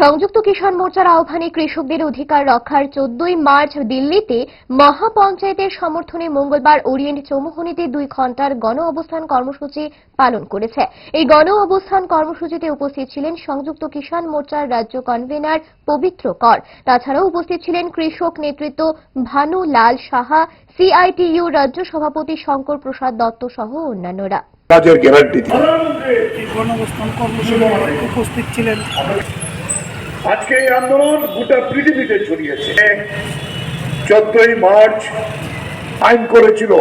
সংযুক্ত কিষাণ মোর্চার আহ্বানে কৃষকদের অধিকার রক্ষার চোদ্দই মার্চ দিল্লিতে মহাপঞ্চায়েতের সমর্থনে মঙ্গলবার ওরিয়েন্ট চৌমুহনীতে দুই ঘণ্টার গণ অবস্থান কর্মসূচি পালন করেছে। এই গণ অবস্থান কর্মসূচিতে উপস্থিত ছিলেন সংযুক্ত কিষাণ মোর্চার রাজ্য কনভেনার পবিত্র কর। তাছাড়াও উপস্থিত ছিলেন কৃষক নেতৃত্ব ভানু লাল সাহা সিআইটিইউ রাজ্য সভাপতি শঙ্কর প্রসাদ দত্ত সহ অন্যান্যরা। গ্যারান্টি উপস্থিত ছিলেন। আজকে এই আন্দোলন গোটা পৃথিবীতে ছড়িয়েছে। চোদ্দই মার্চ আইন করেছিল।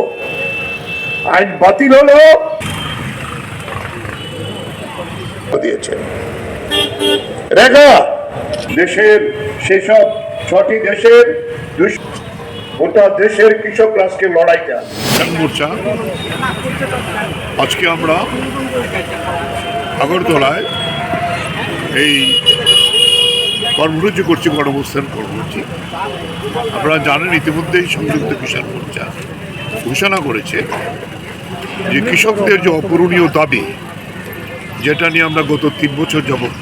আইন বাতিল হলো। দিয়েছে। রেখা, দেশের সেসব ছটি দেশের গোটা দেশের কৃষকরা আজকে লড়াইটা মোর্চা। আজকে আমরা আগরতলায় এই কর্মসূচি করছি গণঅবস্থান কর্মসূচি আপনারা জানেন, ইতিমধ্যেই সংযুক্ত কিষাণ মোর্চা ঘোষণা করেছে যে কৃষকদের যে অপূরণীয় দাবি, যেটা নিয়ে আমরা গত তিন বছর যাবৎ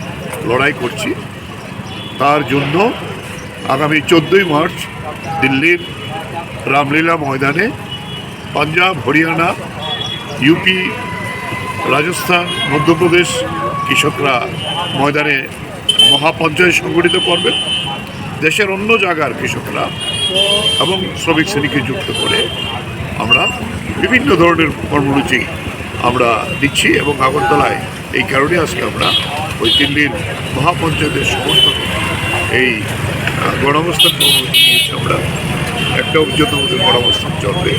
লড়াই করছি, তার জন্য আগামী চোদ্দোই মার্চ দিল্লির রামলীলা ময়দানে পাঞ্জাব, হরিয়ানা, ইউপি, রাজস্থান, মধ্যপ্রদেশ কৃষকরা ময়দানে মহাপঞ্চায়েত সংগঠিত করবেন দেশের অন্য জায়গার কৃষকরা এবং শ্রমিক শ্রেণীকে যুক্ত করে আমরা বিভিন্ন ধরনের কর্মসূচি আমরা দিচ্ছি এবং আগরতলায় এই কারণে আজকে আমরা ওই দিল্লির মহাপঞ্চায়েতের সমস্ত এই গণঅবস্থান কর্মসূচি নিয়েছি আমরা। একটা অভিযোগ আমাদের গণঅবস্থান চলবে।